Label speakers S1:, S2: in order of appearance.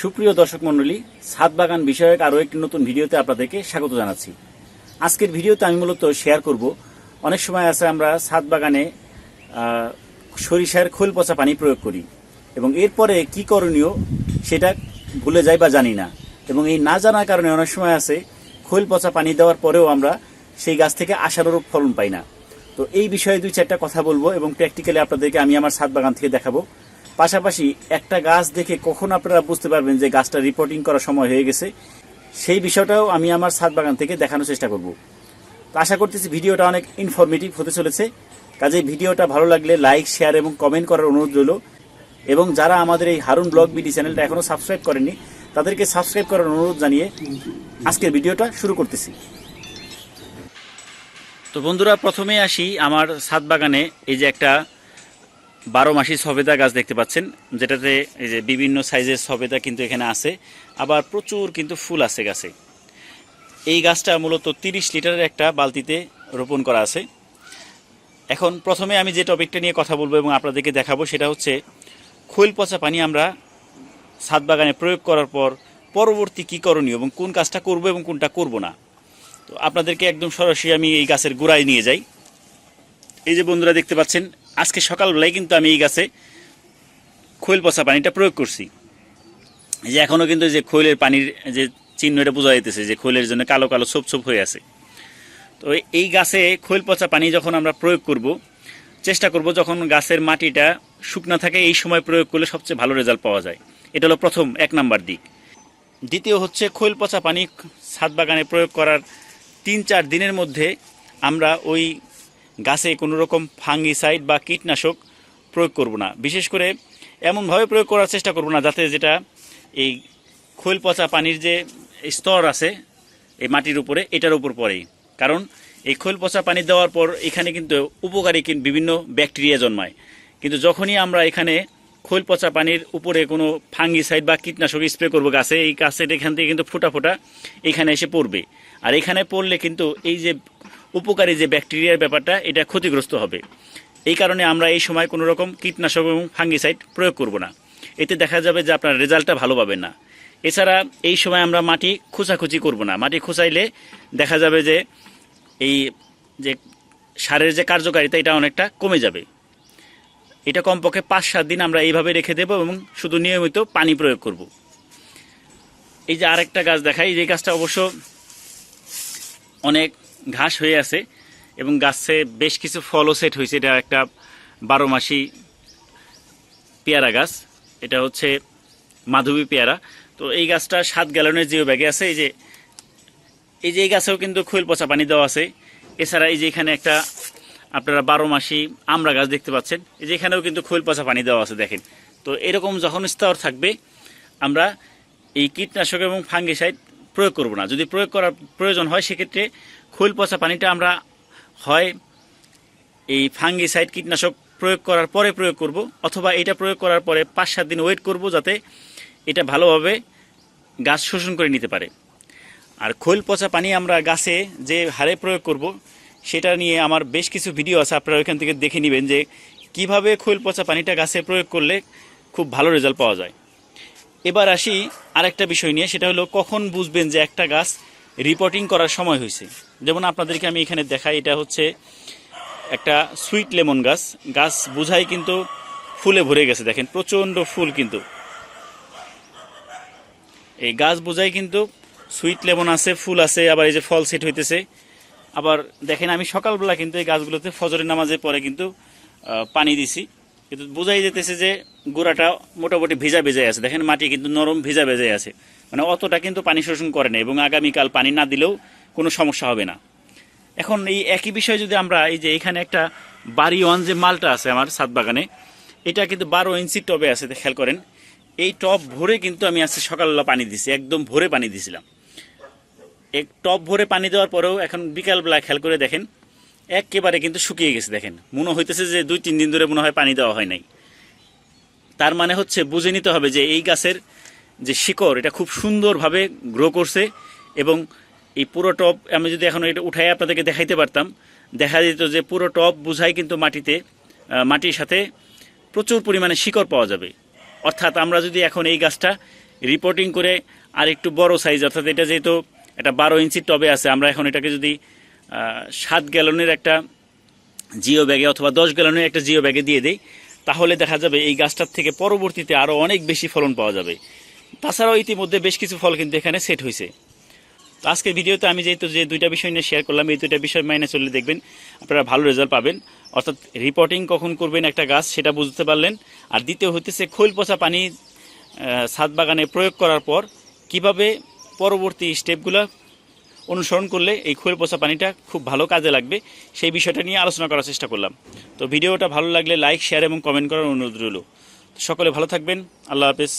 S1: সুপ্রিয় দর্শক মণ্ডলী, ছাদ বাগান বিষয়ক আরও একটি নতুন ভিডিওতে আপনাদেরকে স্বাগত জানাচ্ছি। আজকের ভিডিওতে আমি মূলত শেয়ার করব। অনেক সময় আছে আমরা ছাদ বাগানে সরিষার খোল পচা পানি প্রয়োগ করি এবং এরপরে কি করণীয় সেটা ভুলে যাই বা জানি না এবং এই না জানার কারণে অনেক সময় আছে খোল পচা পানি দেওয়ার পরেও আমরা সেই গাছ থেকে আশানুরূপ ফলন পাই না। তো এই বিষয়ে দুই চারটা কথা বলব এবং প্র্যাকটিক্যালি আপনাদেরকে আমি আমার ছাদ বাগান থেকে দেখাবো। পাশাপাশি একটা গাছ দেখে কখন আপনারা বুঝতে পারবেন যে গাছটা রিপোর্টিং করার সময় হয়ে গেছে, সেই বিষয়টাও আমি আমার ছাদ বাগান থেকে দেখানোর চেষ্টা করব। তো আশা করতেছি ভিডিওটা অনেক ইনফরমেটিভ হতে চলেছে। কাজে ভিডিওটা ভালো লাগলে লাইক শেয়ার এবং কমেন্ট করার অনুরোধ রইল। এবং যারা আমাদের এই হারুন ব্লগ বিডি চ্যানেলটা এখনও সাবস্ক্রাইব করেনি তাদেরকে সাবস্ক্রাইব করার অনুরোধ জানিয়ে আজকের ভিডিওটা শুরু করতেছি। তো বন্ধুরা প্রথমে আসি আমার ছাদ বাগানে। এই যে একটা বারো মাসি সবেদা গাছ দেখতে পাচ্ছেন, যেটাতে এই যে বিভিন্ন সাইজের সবেদা কিন্তু এখানে আছে। আবার প্রচুর কিন্তু ফুল আছে গাছে। এই গাছটা মূলত তিরিশ লিটারের একটা বালতিতে রোপণ করা আছে। এখন প্রথমে আমি যে টপিকটা নিয়ে কথা বলব এবং আপনাদেরকে দেখাবো, সেটা হচ্ছে খৈল পচা পানি আমরা ছাদ বাগানে প্রয়োগ করার পর পরবর্তী কী করণীয় এবং কোন কাজটা করব এবং কোনটা করব না। তো আপনাদেরকে একদম সরাসরি আমি এই গাছের গোড়ায় নিয়ে যাই। এই যে বন্ধুরা দেখতে পাচ্ছেন আজকে সকালবেলায় কিন্তু আমি এই গাছে খৈল পচা পানিটা প্রয়োগ করছি। যে এখনও কিন্তু যে খৈলের পানির যে চিহ্নটা বোঝা যাইতেছে যে খৈলের জন্য কালো কালো ছোপ ছোপ হয়ে আছে। তো এই গাছে খৈল পচা পানি যখন আমরা প্রয়োগ করব, চেষ্টা করব যখন গাছের মাটিটা শুকনো থাকে এই সময় প্রয়োগ করলে সবচেয়ে ভালো রেজাল্ট পাওয়া যায়। এটা হলো প্রথম, এক নাম্বার দিক। দ্বিতীয় হচ্ছে খৈল পচা পানি ছাদ বাগানে প্রয়োগ করার তিন চার দিনের মধ্যে আমরা ওই গাছে কোনো রকম ফাঙ্গিসাইড বা কীটনাশক প্রয়োগ করব না। বিশেষ করে এমনভাবে প্রয়োগ করার চেষ্টা করব না যাতে যেটা এই খৈল পচা পানির যে স্তর আছে এই মাটির উপরে, এটার উপর পড়েই কারণ এই খৈল পচা পানি দেওয়ার পর এখানে কিন্তু উপকারী বিভিন্ন ব্যাকটেরিয়া জন্মায়। কিন্তু যখনই আমরা এখানে খৈল পচা পানির উপরে কোনো ফাঙ্গিসাইড বা কীটনাশক স্প্রে করব গাছে, এই গাছের এখান থেকে কিন্তু ফোটা ফোটা এখানে এসে পড়বে। আর এখানে পড়লে কিন্তু এই যে উপকারী যে ব্যাকটেরিয়ার ব্যাপারটা, এটা ক্ষতিগ্রস্ত হবে। এই কারণে আমরা এই সময় কোনো রকম কীটনাশক এবং ফাঙ্গিসাইড প্রয়োগ করব না। এতে দেখা যাবে যে আপনার রেজাল্টটা ভালো পাবেন না। এছাড়া এই সময় আমরা মাটি খোঁচাখুচি করব না। মাটি খোঁচাইলে দেখা যাবে যে এই যে সারের যে কার্যকারিতা, এটা অনেকটা কমে যাবে। এটা কমপক্ষে পাঁচ সাত দিন আমরা এইভাবে রেখে দেবো এবং শুধু নিয়মিত পানি প্রয়োগ করব। এই যে আরেকটা গাছ দেখাই, যে গাছটা অবশ্য অনেক ঘাস হয়ে আছে এবং গাছে বেশ কিছু ফলও সেট হয়েছে। এটা একটা বারো মাসি পেয়ারা গাছ। এটা হচ্ছে মাধবী পেয়ারা। তো এই গাছটা সাত গ্যালনের জিও ব্যাগে আছে। এই যে এই যে এই গাছেও কিন্তু খৈল পচা পানি দেওয়া আছে। এছাড়া এই যে এখানে একটা আপনারা বারো মাসি আমড়া গাছ দেখতে পাচ্ছেন। এই যে এখানেও কিন্তু খৈল পচা পানি দেওয়া আছে, দেখেন। তো এরকম যখন স্তর থাকবে, আমরা এই কীটনাশক এবং ফাঙ্গিসাইড প্রয়োগ করব না। যদি প্রয়োগ করার প্রয়োজন হয়, সেক্ষেত্রে খৈল পচা পানিটা আমরা হয় এই ফাঙ্গিসাইড কীটনাশক প্রয়োগ করার পরে প্রয়োগ করব, অথবা এটা প্রয়োগ করার পরে পাঁচ সাত দিন ওয়েট করব যাতে এটা ভালোভাবে গাছ শোষণ করে নিতে পারে। আর খৈল পচা পানি আমরা গাছে যে হারে প্রয়োগ করব, সেটা নিয়ে আমার বেশ কিছু ভিডিও আছে, আপনারা ওইখান থেকে দেখে নেবেন যে কীভাবে খৈল পচা পানিটা গাছে প্রয়োগ করলে খুব ভালো রেজাল্ট পাওয়া যায়। এবার আসি আরেকটা বিষয় নিয়ে, সেটা হলো কখন বুঝবেন যে একটা গাছ রিপোর্টিং করার সময় হয়েছে। যেমন আপনাদেরকে আমি এখানে দেখাই, এটা হচ্ছে একটা সুইট লেমন গাছ। গাছ বোঝাই কিন্তু ফুলে ভরে গেছে, দেখেন, প্রচণ্ড ফুল কিন্তু। এই গাছ বোঝাই কিন্তু সুইট লেমন আছে, ফুল আছে, আবার এই যে ফল সেট হইতেছে। আবার দেখেন, আমি সকালবেলা কিন্তু এই গাছগুলোতে ফজরের নামাজে পরে কিন্তু পানি দিছি। কিন্তু বোঝাই যেতেছে যে গোড়াটা মোটামুটি ভেজা ভেজাই আছে। দেখেন, মাটি কিন্তু নরম ভেজা ভেজাই আছে। মানে অতটা কিন্তু পানি শোষণ করে না এবং আগামীকাল পানি না দিলেও কোনো সমস্যা হবে না। এখন এই একই বিষয় যদি আমরা এই যে এখানে একটা বাড়ি ওয়ান যে মালটা আছে আমার ছাদ বাগানে, এটা কিন্তু বারো ইঞ্চি টবে আছে খেয়াল করেন। এই টব ভরে কিন্তু আমি আজকে সকালবেলা পানি দিছি, একদম ভরে পানি দিছিলাম। এক টব ভরে পানি দেওয়ার পরেও এখন বিকালবেলা খেয়াল করে দেখেন, একেবারে কিন্তু শুকিয়ে গেছে, দেখেন। মনে হইতেছে যে দুই তিন দিন ধরে মনে হয় পানি দেওয়া হয় নাই। তার মানে হচ্ছে বুঝে নিতে হবে যে এই গাছের যে শিকড়, এটা খুব সুন্দরভাবে গ্রো করছে এবং এই পুরো টপ আমি যদি এখন এটা উঠাই আপনাদেরকে দেখাইতে পারতাম, দেখা যেত যে পুরো টপ বুঝাই কিন্তু মাটিতে মাটির সাথে প্রচুর পরিমাণে শিকড় পাওয়া যাবে। অর্থাৎ আমরা যদি এখন এই গাছটা রিপোর্টিং করে আর একটু বড় সাইজ অর্থাৎ এটা যেহেতু একটা বারো ইঞ্চির টবে আছে, আমরা এখন এটাকে যদি সাত গ্যালনের একটা জিও ব্যাগে অথবা দশ গ্যালনের একটা জিও ব্যাগে দিয়ে দেই, তাহলে দেখা যাবে এই গাছটার থেকে পরবর্তীতে আরও অনেক বেশি ফলন পাওয়া যাবে। তাছাড়াও ইতিমধ্যে বেশ কিছু ফল কিন্তু এখানে সেট হয়েছে। তো আজকের ভিডিওতে আমি যেহেতু যে দুইটা বিষয় নিয়ে শেয়ার করলাম, এই দুইটা বিষয় মাইনে চললে দেখবেন আপনারা ভালো রেজাল্ট পাবেন। অর্থাৎ রিপোর্টিং কখন করবেন একটা গাছ সেটা বুঝতে পারলেন। আর দ্বিতীয় হইতেছে খৈল পচা পানি ছাদ বাগানে প্রয়োগ করার পর কীভাবে পরবর্তী স্টেপগুলো অনুসরণ করলে এই খৈল পচা পানিটা খুব ভালো কাজে লাগবে, সেই বিষয়টা নিয়ে আলোচনা করার চেষ্টা করলাম। তো ভিডিওটা ভালো লাগলে লাইক শেয়ার এবং কমেন্ট করার অনুরোধ রইল। সকলে ভালো থাকবেন। আল্লাহ হাফেজ।